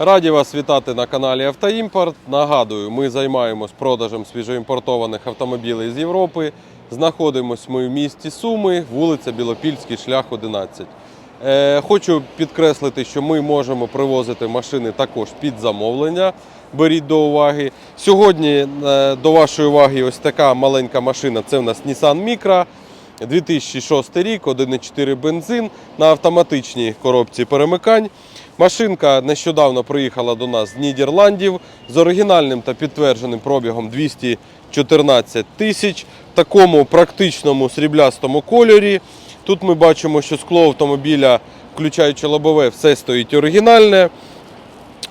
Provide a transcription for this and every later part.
Раді вас вітати на каналі Автоімпорт. Нагадую, ми займаємось продажем свіжоімпортованих автомобілів з Європи. Знаходимось ми в місті Суми, вулиця Білопільський, шлях 11. Е, хочу підкреслити, що ми можемо привозити машини також під замовлення. Беріть до уваги. Сьогодні е, до вашої уваги ось така маленька машина. Це в нас Nissan Micra. 2006 рік, 1,4 бензин на автоматичній коробці перемикань. Машинка нещодавно приїхала до нас з Нідерландів з оригінальним та підтвердженим пробігом 214 тисяч в такому практичному сріблястому кольорі. Тут ми бачимо, що скло автомобіля, включаючи лобове, все стоїть оригінальне.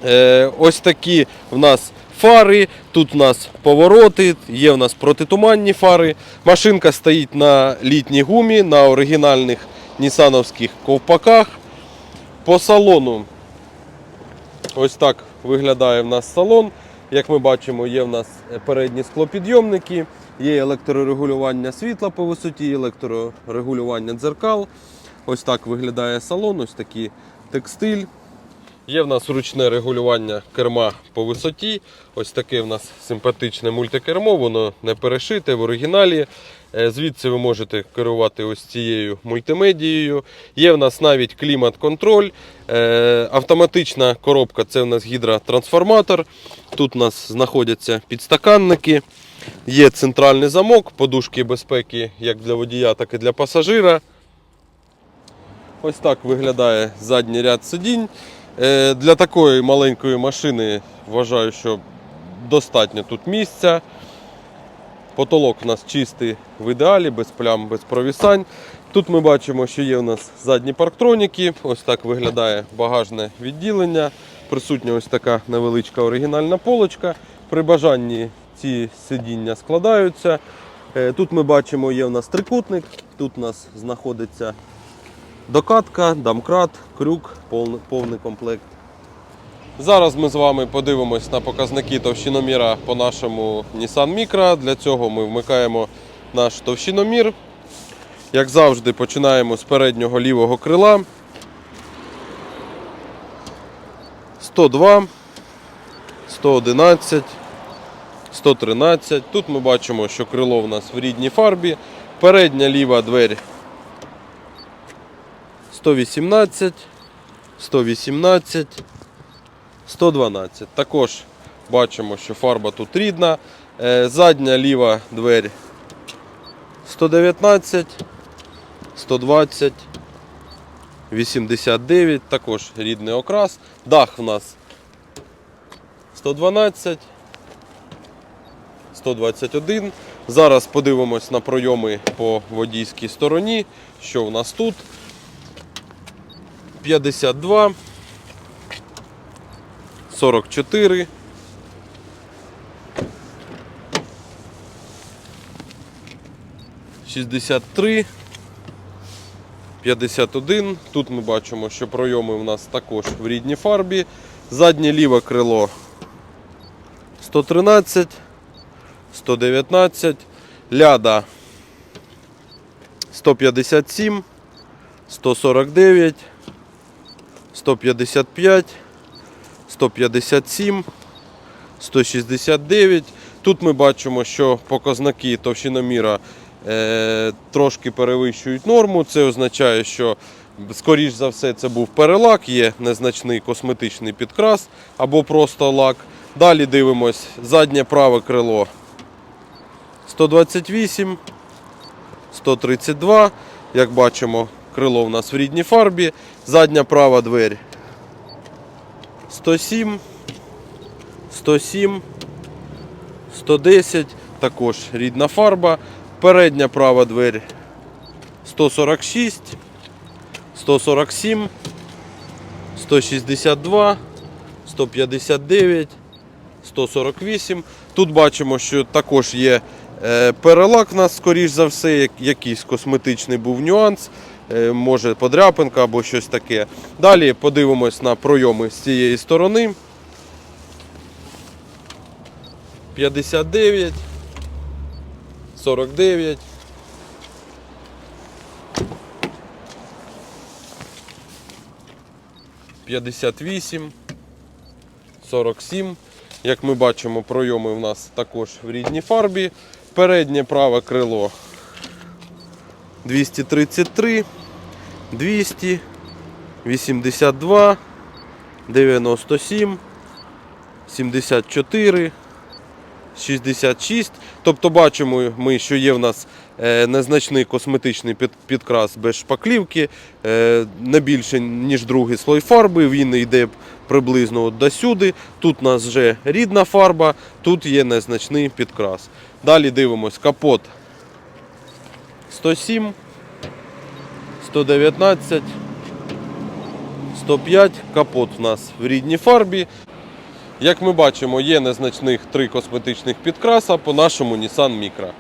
Е, ось такі в нас фари, тут в нас повороти, є в нас протитуманні фари. Машинка стоїть на літній гумі, на оригінальних нісановських ковпаках. По салону ось так виглядає в нас салон. Як ми бачимо, є в нас передні склопідйомники, є електрорегулювання світла по висоті, електрорегулювання дзеркал. Ось так виглядає салон, ось такий текстиль. Є в нас ручне регулювання керма по висоті. Ось таке в нас симпатичне мультикермо, воно не перешите в оригіналі. Е, Звідси ви можете керувати ось цією мультимедією. Є в нас навіть клімат-контроль. Е, Автоматична коробка це в нас гідротрансформатор. Тут у нас знаходяться підстаканники. Є центральний замок, подушки безпеки як для водія, так і для пасажира. Ось так виглядає задній ряд сидінь. Е, Для такої маленької машини вважаю, що достатньо тут місця. Потолок у нас чистий в ідеалі, без плям, без провісань. Тут ми бачимо, що є у нас задні парктроніки. Ось так виглядає багажне відділення. Присутня ось така невеличка оригінальна полочка. При бажанні ці сидіння складаються. Е, Тут ми бачимо, є у нас трикутник. Тут у нас знаходиться Докатка, дамкрат, крюк, повний, повний комплект. Зараз ми з вами подивимось на показники товщиноміра по нашому Nissan Micra. Для цього ми вмикаємо наш товщиномір. Як завжди, починаємо з переднього лівого крила. 102, 111, 113. Тут ми бачимо, що крило в нас в рідній фарбі. Передня ліва двері 118, 118, 112. Також бачимо, що фарба тут рідна. Е, Задня ліва двері 119, 120, 89, також рідний окрас. Дах в нас 112, 121. Зараз подивимось на пройоми по водійській стороні, що в нас тут. 52, 44, 63, 51. Тут ми бачимо, що пройоми у нас також в рідній фарбі. Заднє ліве крило 113, 119, ляда 157, 149, 155, 157, 169. Тут ми бачимо, що показники товщиноміра е, трошки перевищують норму. Це означає, що скоріш за все це був перелак, є незначний косметичний підкрас або просто лак. Далі дивимось заднє праве крило 128, 132. Як бачимо, крило в нас в рідній фарбі. Задня права двері 107, 107, 110, також рідна фарба. Передня права двері 146, 147, 162, 159, 148. Тут бачимо, що також є е, перелак у нас, скоріш за все, якийсь косметичний був нюанс. Е, Може подряпинка або щось таке. Далі подивимось на пройоми з цієї сторони. 59, 49. П'ятдесят вісім, 47. Як ми бачимо, пройоми в нас також в рідній фарбі. Переднє праве крило 233, 200, 82, 97, 74, 66. Тобто бачимо ми, що є в нас е, незначний косметичний підкрас без шпаклівки, е, не більше, ніж другий слой фарби. Він йде приблизно до сюди. Тут у нас вже рідна фарба, тут є незначний підкрас. Далі дивимось капот 107, 119, 105. Капот у нас в рідній фарбі. Як ми бачимо, є незначних три косметичних підкраса по нашому Nissan Micra.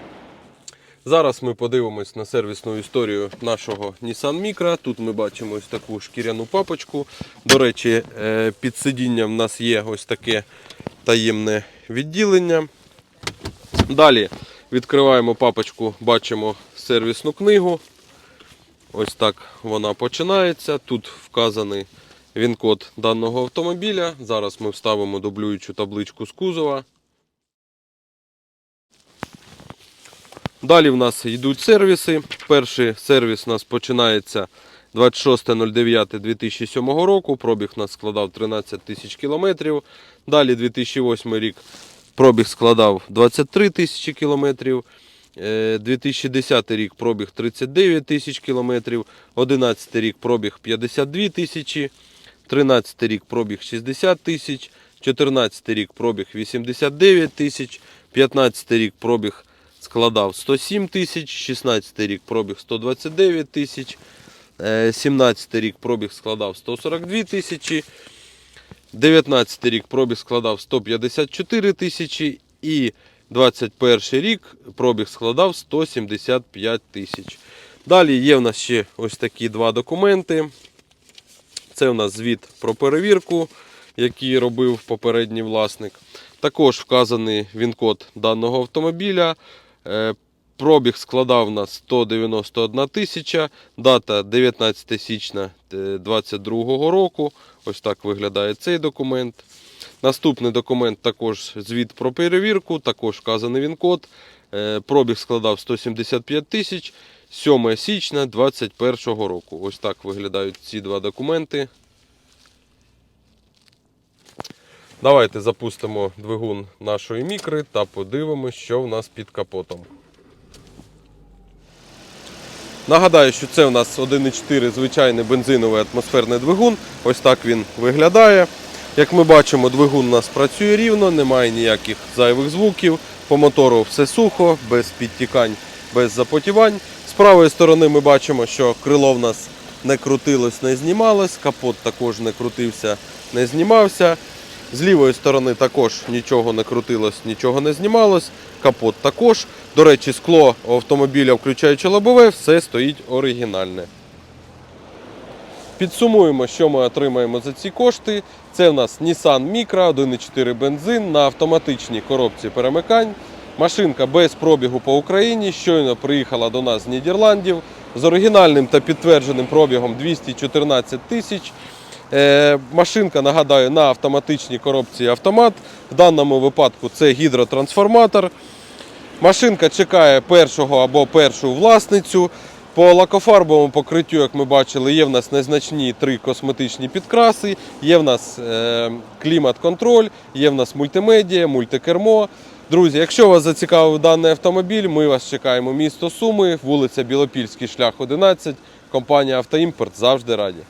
Зараз ми подивимось на сервісну історію нашого Nissan Micra. Тут ми бачимо ось таку шкіряну папочку. До речі, е, під сидінням в нас є ось таке таємне відділення. Далі відкриваємо папочку, бачимо сервісну книгу. Ось так вона починається. Тут вказаний він-код даного автомобіля. Зараз ми вставимо дублюючу табличку з кузова. Далі в нас йдуть сервіси. Перший сервіс у нас починається 26.09.2007 року. Пробіг у нас складав 13 тисяч кілометрів. Далі 2008 рік пробіг складав 23 тисячі кілометрів. Е, 2010 рік пробіг 39 тисяч кілометрів. 11 рік пробіг 52 тисячі. 13 рік пробіг 60 тисяч. 14 рік пробіг 89 тисяч. 15 рік пробіг складав 107 тисяч. 16 рік пробіг 129 тисяч. Е, 17 рік пробіг складав 142 тисячі. 19 рік пробіг складав 154 тисячі і 21 рік пробіг складав 175 тисяч. Далі є в нас ще ось такі два документи. Це у нас звіт про перевірку, який робив попередній власник. Також вказаний він-код даного автомобіля. Е, Пробіг складав у нас 191 тисяча, дата 19 січня 2022 року. Ось так виглядає цей документ. Наступний документ також звіт про перевірку, також вказаний він код. Е, Пробіг складав 175 тисяч 7 січня 2021 року. Ось так виглядають ці два документи. Давайте запустимо двигун нашої мікри та подивимося, що в нас під капотом. Нагадаю, що це у нас 1,4 звичайний бензиновий атмосферний двигун. Ось так він виглядає. Як ми бачимо, двигун у нас працює рівно, немає ніяких зайвих звуків. По мотору все сухо, без підтікань, без запотівань. З правої сторони ми бачимо, що крило в нас не крутилось, не знімалось, капот також не крутився, не знімався. З лівої сторони також нічого не крутилось, нічого не знімалось. Капот також. До речі, скло автомобіля, включаючи лобове, все стоїть оригінальне. Підсумуємо, що ми отримаємо за ці кошти. Це в нас Nissan Micra 1.4 бензин на автоматичній коробці перемикань. Машинка без пробігу по Україні. Щойно приїхала до нас з Нідерландів з оригінальним та підтвердженим пробігом 214 тисяч. Е, машинка, нагадаю, на автоматичній коробці автомат. В даному випадку це гідротрансформатор. Машинка чекає першого або першу власницю. По лакофарбовому покриттю, як ми бачили, є в нас незначні три косметичні підкраси, є в нас е, клімат-контроль, є в нас мультимедія, мультикермо. Друзі, якщо вас зацікавив даний автомобіль, ми вас чекаємо. Місто Суми, вулиця Білопільський, шлях 11. Компанія Автоімпорт завжди раді.